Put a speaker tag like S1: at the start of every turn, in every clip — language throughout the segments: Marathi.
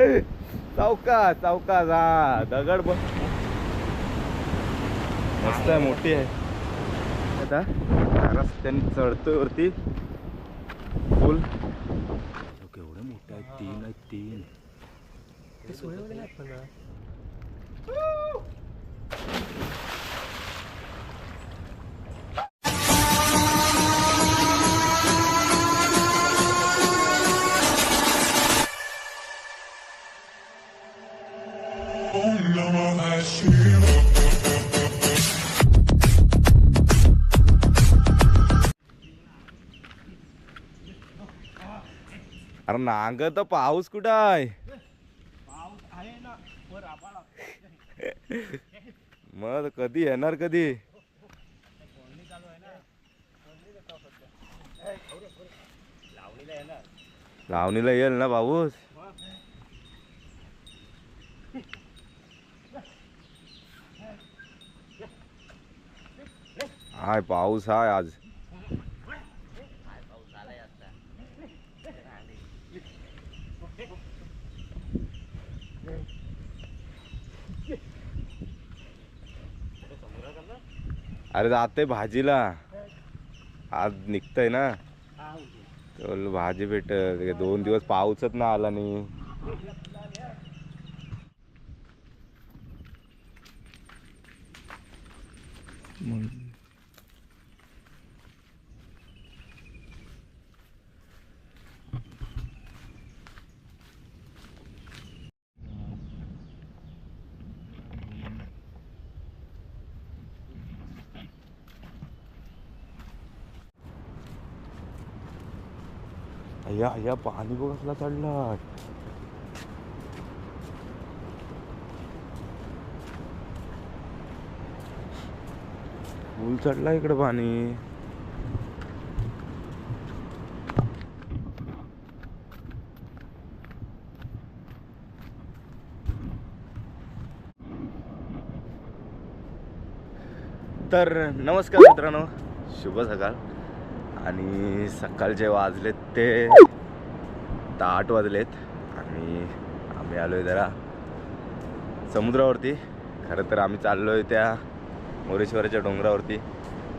S1: चौका चौका जा दगड बघ. मस्त आहे मोठी आहे. आता रस्त्याने चढतोय वरती. फुल केवढे मोठे आहेत तीन आहेत तीन. अरे नांग तर पाऊस कुठं आहे? मग कधी येणार कधी? लावणीला येईल ना पाऊस हाय पाऊस हाय आज. अरे जाते भाजीला. आज निघतंय ना. चल भाजी भेट दोन दिवस पाऊसच ना आला नाही या या पाणी बघ कसला चढला फुल चढला इकडे पाणी. तर नमस्कार मित्रांनो शुभ सकाळ. आणि सकाळचे वाजलेत ते आता आठ वाजलेत आणि आम्ही आलो आहे जरा समुद्रावरती. खरं तर आम्ही चाललो आहे त्या मोरेश्वराच्या डोंगरावरती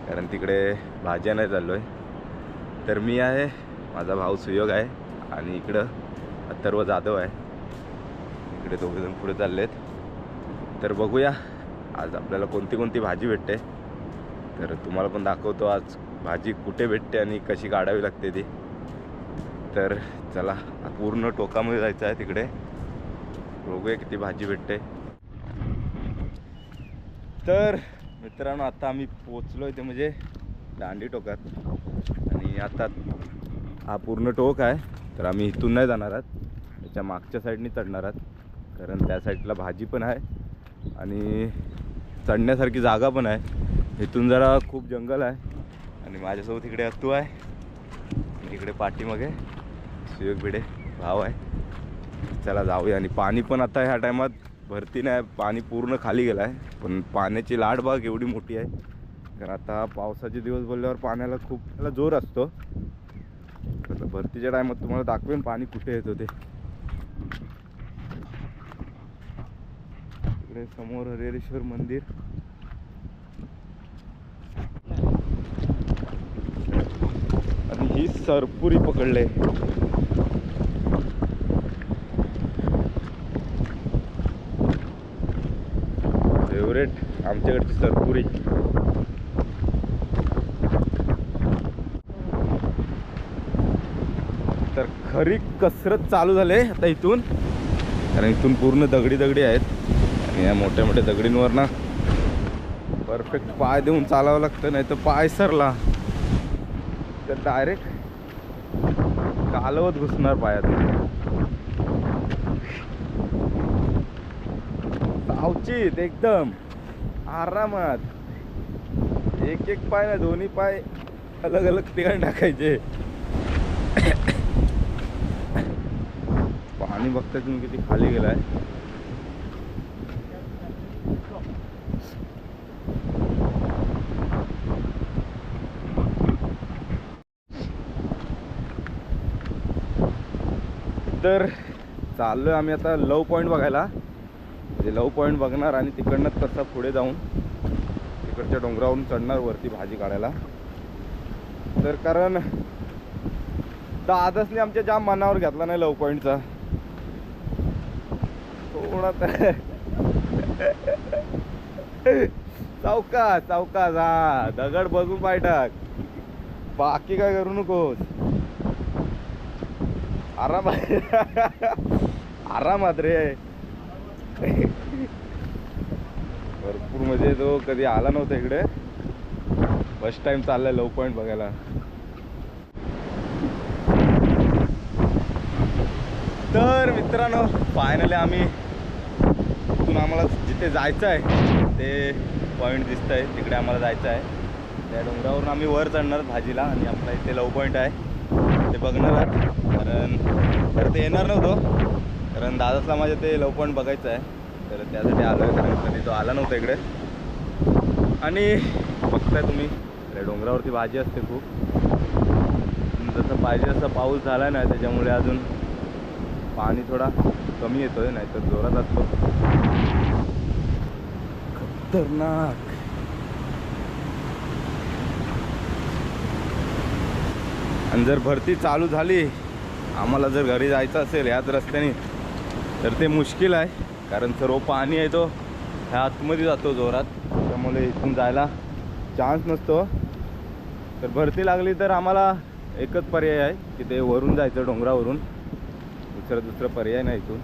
S1: कारण तिकडे भाज्या नाही चाललो आहे तर मी आहे माझा भाऊ सुयोग आहे आणि इकडं अथर्व जाधव आहे. इकडे दोघेजण पुढे चाललेत. तर बघूया आज आपल्याला कोणती कोणती भाजी भेटते. तर तुम्हाला पण दाखवतो आज भाजी कुठे भेटते आणि कशी काढावी लागते ती. तर चला पूर्ण टोकामध्ये जायचं आहे तिकडे. बघूया किती भाजी भेटते. तर मित्रांनो आता आम्ही पोचलो इथे म्हणजे दांडी टोकात. आणि आता हा पूर्ण टोक आहे तर आम्ही इथून नाही जाणार आहात. त्याच्या मागच्या साईडनी चढणार आहात. कारण त्या साईडला भाजी पण आहे आणि चढण्यासारखी जागा पण आहे. इथून जरा खूप जंगल आहे. आणि माझ्यासोबत इकडे अत्तू आहे. आणि इकडे पाठीमागे सुयोग भिडे भाव आहे. चला जाऊया. आणि पाणी पण आता ह्या टायमात भरती नाही पाणी पूर्ण खाली गेलं आहे पण पाण्याची लाट बाग एवढी मोठी आहे. कारण आता पावसाचे दिवस बोलल्यावर पाण्याला खूप त्याला जोर असतो. आता भरतीच्या टायमात तुम्हाला दाखवेन पाणी कुठे येतं ते इकडे समोर हरिहरेश्वर मंदिर आणि ही सरपुरी पकडले. फेवरेट आमच्याकडची सरपुरी तर खरी कसरत चालू झाले आता इथून. कारण इथून पूर्ण दगडी दगडी आहेत. आणि या मोठ्या मोठ्या दगडींवर ना परफेक्ट पाय देऊन चालावं लागतं नाही तर पाय सरला. तर डायरेक्ट कालवत घुसणार पायात. सावचित एकदम. आरामात. एक एक पाय ना दोन्ही पाय अलग अलग ठिकाणी टाकायचे. पाणी बघता तुम्ही किती खाली गेलाय. तर चाललोय आम्ही आता लव पॉईंट बघायला. म्हणजे लव पॉईंट बघणार आणि तिकडनं तसा पुढे जाऊन तिकडच्या डोंगरावरून चढणार वरती भाजी काढायला. तर कारण दादासने आमच्या जाम मनावर घेतला नाही लव पॉईंटचा थोडा तर चौकास चौकास हा दगड बघून पाय टाक. बाकी काय करू नकोस. ಆರಾಮ आरामात रे भरपूर म्हणजे तो कधी आला नव्हता इकडे. फर्स्ट टाइम चाललाय लव पॉईंट बघायला. तर मित्रांनो फायनली आम्ही तिथून आम्हाला जिथे जायचं आहे ते पॉईंट दिसत आहे तिकडे आम्हाला जायचं आहे. त्या डोंगरावरून आम्ही वर चढणार भाजीला आणि आपला इथे लव पॉईंट आहे. बघणार आहात. कारण तर ते येणार नव्हतो. कारण दादासला माझ्या ते लव बघायचं आहे. तर त्यासाठी आलो आहे कारण कधी तो आला नव्हता इकडे. आणि बघताय तुम्ही त्या डोंगरावरती भाजी असते खूप. जसं पाहिजे तसं पाऊस झाला नाही त्याच्यामुळे अजून पाणी थोडा कमी येतोय नाही तर जोरात असतो. खतरनाक. आणि जर भरती चालू झाली आम्हाला जर घरी जायचं असेल ह्याच रस्त्याने तर ते मुश्किल आहे. कारण सर्व पाणी आहे तो. ह्या आतमध्ये जातो जोरात. त्यामुळे इथून जायला चान्स नसतो. तर भरती लागली तर आम्हाला एकच पर्याय आहे की ते वरून जायचं डोंगरावरून. दुसरं दुसरं पर्याय नाही इथून.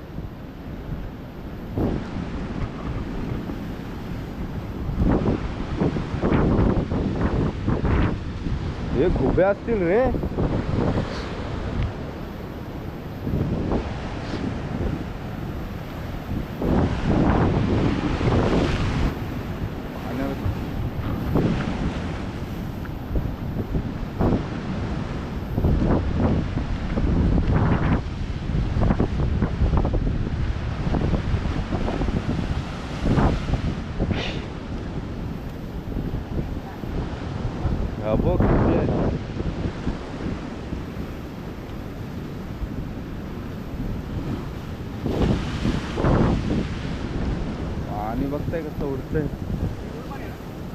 S1: हे खुबे असतील रे पाण्यावर- हा बघ किती आहे. पाणी बघताय कसं उडतंय.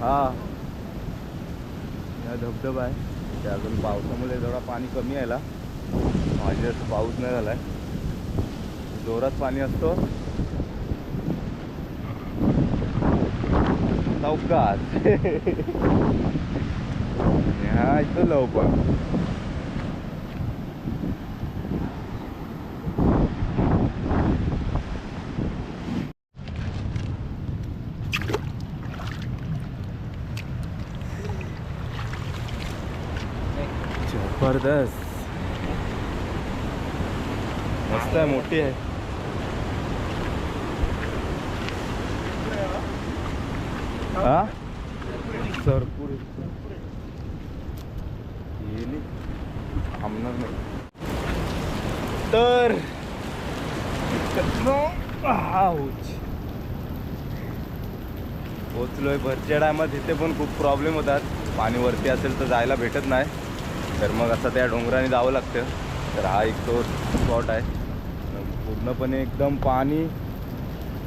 S1: हा. या धबधबा आहे. ते अजून पावसामुळे थोडा पाणी कमी यायला. माझी असं पाऊस नाही झालाय. जोरात पाणी असतो. चौकात हा इथं लवकर. जबरदस्त. मस्त आहे मोठी आहे. हा? सरपूर. गेली थांबणार नाही. तर. पोचलोय भरच्या टायमात इथे पण खूप प्रॉब्लेम होतात. पाणी वरती असेल तर जायला भेटत नाही. तर मग असं त्या डोंगराने जावं लागतं. तर हा एक तो स्पॉट आहे. पूर्णपणे एकदम पाणी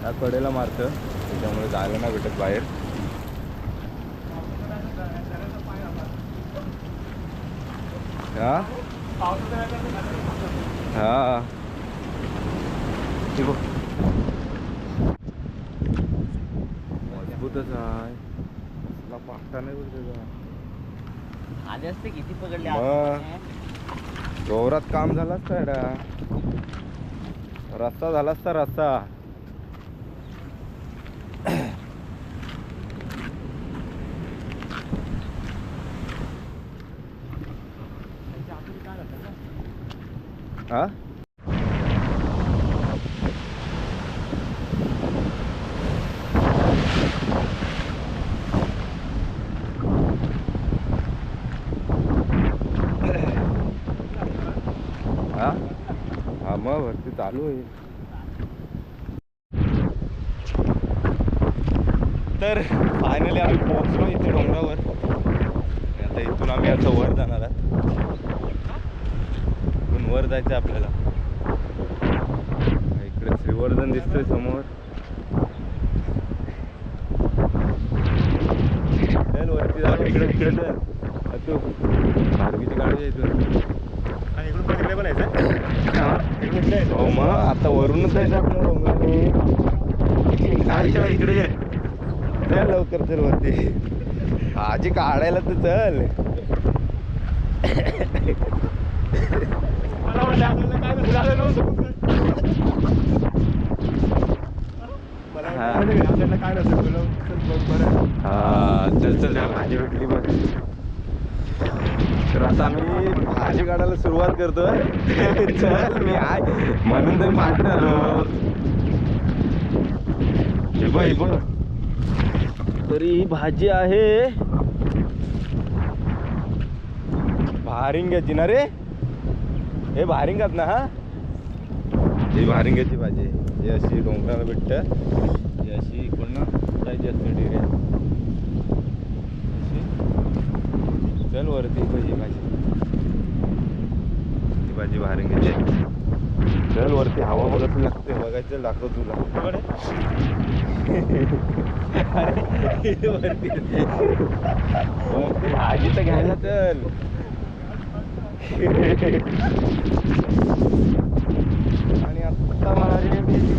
S1: त्या कडेला मारतं. त्याच्यामुळे जायला नाही भेटत बाहेर. हा? हां. मजबूतच आहे. कसला नाही बघ
S2: आले असते किती पकडले
S1: मग. जोरात काम झालं असतं एडा रस्ता झाला असता रस्ता. हा हा मग भरती चालू आहे. तर फायनली आम्ही पोहोचलो इथे डोंगरावर. आता इथून आम्ही असं वर जाणार आहात. इथून वर जायचं आहे आपल्याला श्रीवर्धन दिसतोय समोर. वरती जाऊ इकडे इकडे चल तू भारतीची गाडी आहे इथून
S2: आणि इकडून पण इकडे पण यायचं इकडून इकडे यायचं.
S1: हो मग इकडे लवकर चल वरती आजी काढायला तर चल हा.
S2: चल
S1: चल भाजी भेटली बघ तर आता आम्ही भाजी काढायला सुरुवात करतोय. चल मी आहे. म्हणून तर मागे आलो. हे बघ हे बघ. तरी ही भाजी आहे. भारिंग्याची ना रे? हे भारिंगात ना हा? ही भारिंग्याची भाजी. ही अशी डोंगराला भेटतं. ही अशी इकडनं जायची असते डिरे चल वरती ही भाजी ही भाजी भारिंग्याची आहे. चल वरती हवा बघत लागते. बघायचं दाखव तुला. वरती भाजी तर घ्यायला चल. आणि आत्ता मला भाजी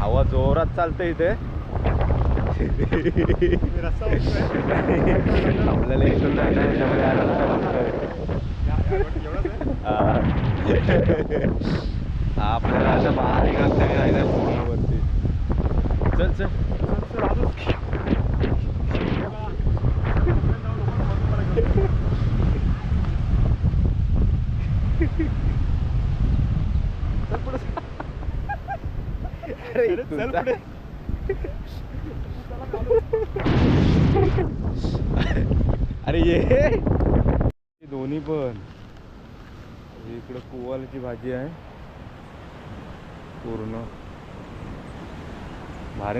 S1: हवा जोरात चालते इथे. आपल्याला इथून जायचं आहे, त्यामुळे हा रस्ता आपल्याला असं रस्त्याने जायचं आहे पूर्ण वरती चल चल
S2: चल, चल, अजून. हे बघा. चल पुढे.
S1: अरे
S2: अरे, चल
S1: तुमचा-
S2: पुढे.
S1: अरे ये हे दोन्ही पण इकडं कुवालाची भाजी आहे पूर्ण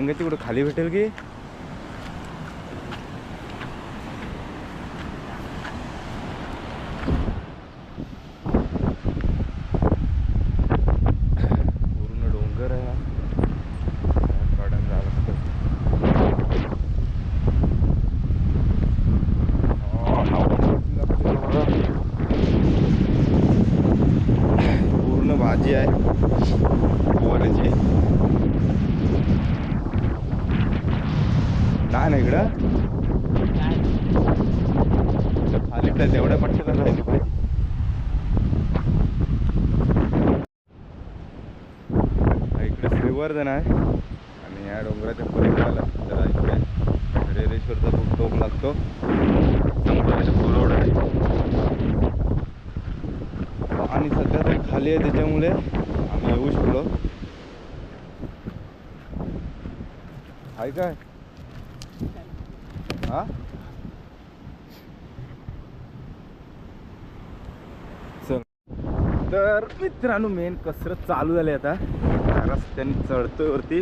S1: भारंगाची कुठं खाली भेटेल की पूर्ण डोंगर आहे हा. गार्डन जावं लागतं पूर्ण भाजी आहे पोवाल्याची नाही ना इकडं तर खाली तर तेवढ्या पट्ट्याला राहिली पाहिजे हा जण आहे. आणि या डोंगराच्या पलीकडला जरा इकडे रेरेश्वरचा खूप टोक लागतो. आहे. आणि सध्या तर खाली आहे त्याच्यामुळे आम्ही येऊ शकलो. आहे काय? हा? चल. तर मित्रांनो मेन कसरत चालू झाली आता. रस्त्याने चढतोय वरती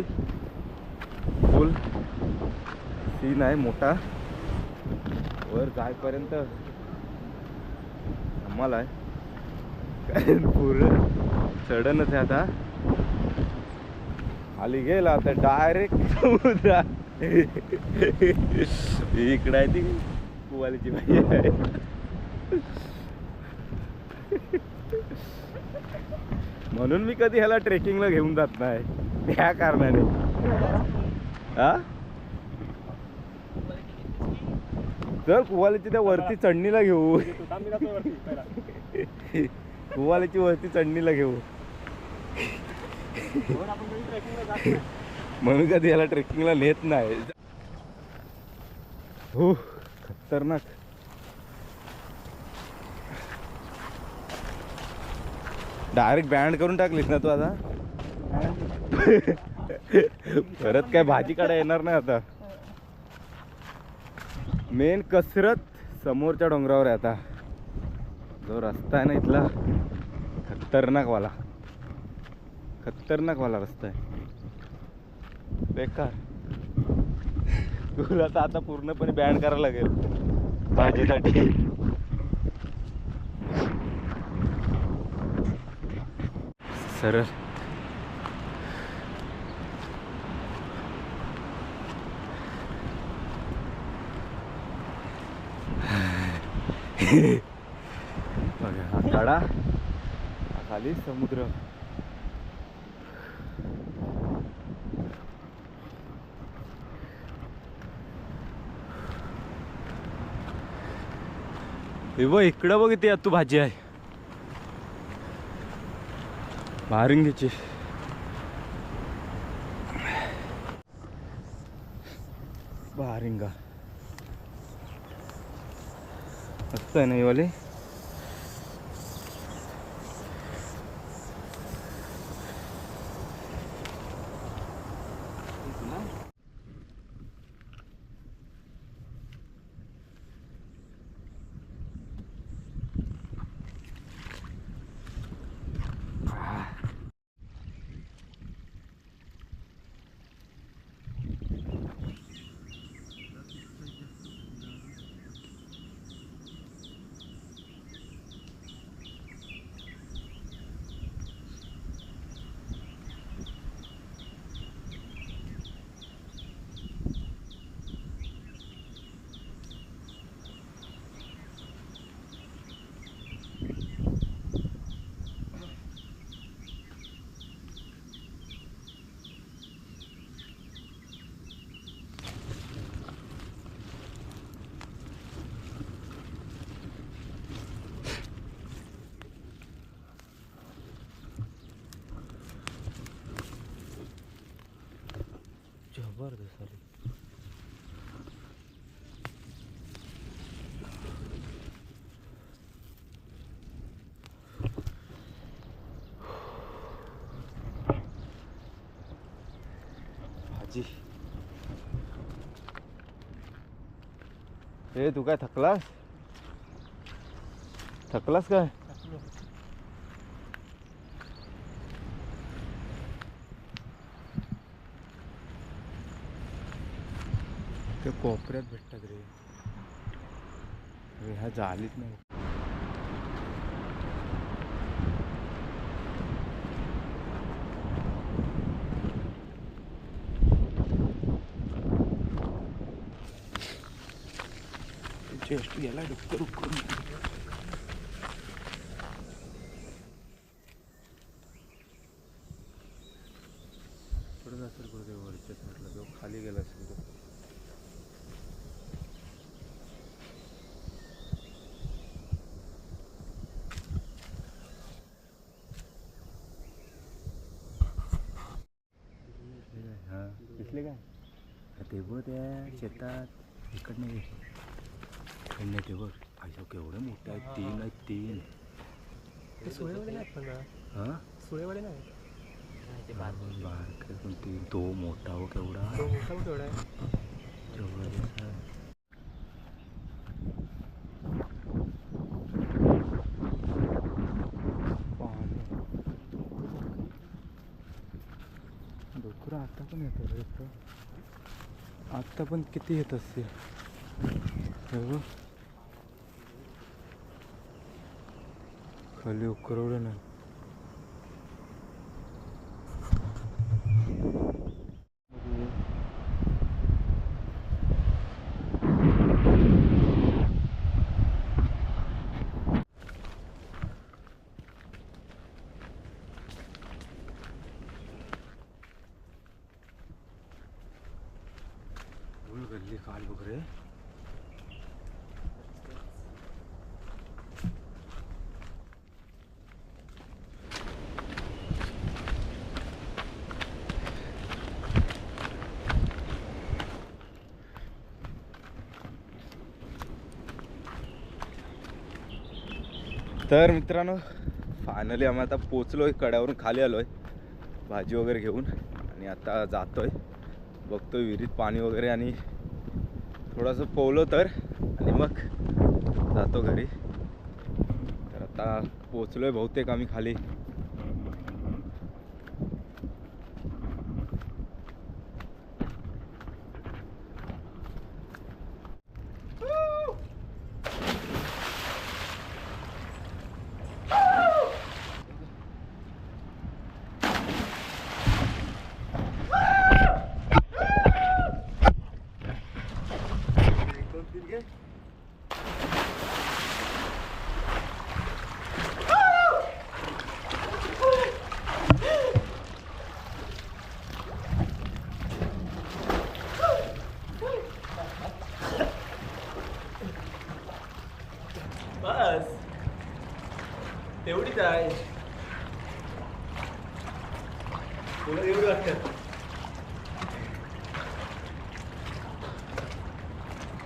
S1: फुल सीन आहे मोठा. वर जायपर्यंत धमाल आहे. कारण पूर्ण चढणच आहे आता. खाली गेला आता डायरेक्ट समुद्रा इकडं आहे ती. कुवालीची बाई आहे. म्हणून मी कधी ह्याला ट्रेकिंगला घेऊन जात नाही. त्या कारणाने. हा? चल कुवालीची त्या वरती चढणीला घेऊ.
S2: वरती
S1: कुवालीची वरती चढणीला घेऊ.
S2: म्हणून कधी
S1: ह्याला ट्रेकिंगला नेत नाही. हो खतरनाक. डायरेक्ट बँड करून टाकलीस ना तू आता? परत काय भाजी काढा येणार नाही आता. मेन कसरत समोरच्या डोंगरावर आहे आता. जो रस्ता आहे ना इथला खतरनाकवाला. खतरनाकवाला रस्ता आहे. बेकार. तुला तर आता पूर्णपणे बँड करायला लागेल. भाजीसाठी. सरळ. बघा काढा. खाली समुद्र. हे बघ इकडं बघ इथे तू भाजी आहे. 마른 게지. 마른가? 어떠냐 이 원래 ही वाली जबरदस्त आली भाजी ए तू काय थकलास थकलास काय ते कोपऱ्यात भेटतात रे. ह्या जालीत नाही. जस्ट गेला डुक्कर उकरून थोडं असेल कुठे वरच्या साईडला तो खाली गेला असेल तो हां दिसले काय ते बघ त्या शेतात इकडनं ये. इकडनं ते बघ. अशा केवढे मोठे आहेत तीन आहेत तीन.
S2: ते सुळेवाले नाहीत पण
S1: हां?
S2: सुळेवाले नाही
S1: बारके. पण तीन. तो मोठा हो केवढा?
S2: तो मोठा आहे?
S1: जबरदस्त आत्ता आता पण येतात रे इथं. आत्ता पण किती येत असते खाली उकरवलं नाही धूळ गल्ली काल बघ रे तर मित्रांनो फायनली आम्ही आता पोचलो आहे कड्यावरून खाली आलो आहे भाजी वगैरे घेऊन. आणि आता जातो आहे बघतो विहिरीत पाणी वगैरे आणि थोडंसं पोवलो तर. आणि मग जातो घरी. तर आता पोचलो आहे बहुतेक आम्ही खाली.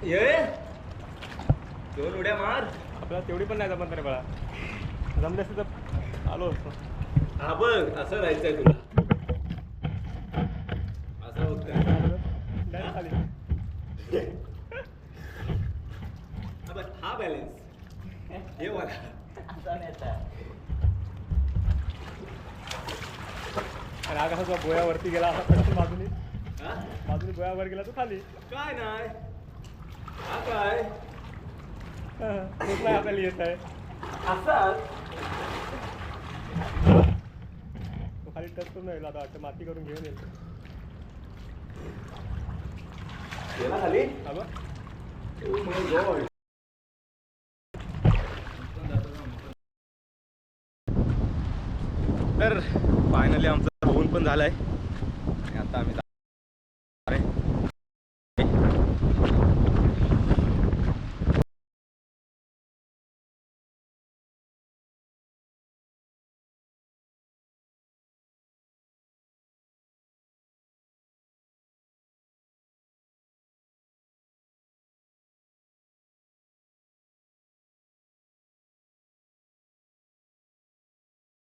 S1: ये. दोन उड्या मार.
S3: आपल्याला तेवढी पण नाही जमत रे बाळा. जमले असते तर आलो असतो.
S1: हा बघ असं राहायचंय तुला. असं होतं हा बघ हा बॅलेन्स. हे मला
S3: आणि हा कसा तुझा गोयावरती गेला असा पटकन बाजूनी
S1: हा?
S3: बाजूनी गोयावर गेला तू खाली.
S1: काय नाही. काय?
S3: आपल्याला येत आहे?
S1: असाच
S3: तो खाली टच करून येईल आता वाटतं माती करून घेऊन येईल
S1: गेला खाली.
S3: हा बघ.
S1: Oh my God.
S4: तर फायनली आमचा होऊन पण झालाय. आणि आता आम्ही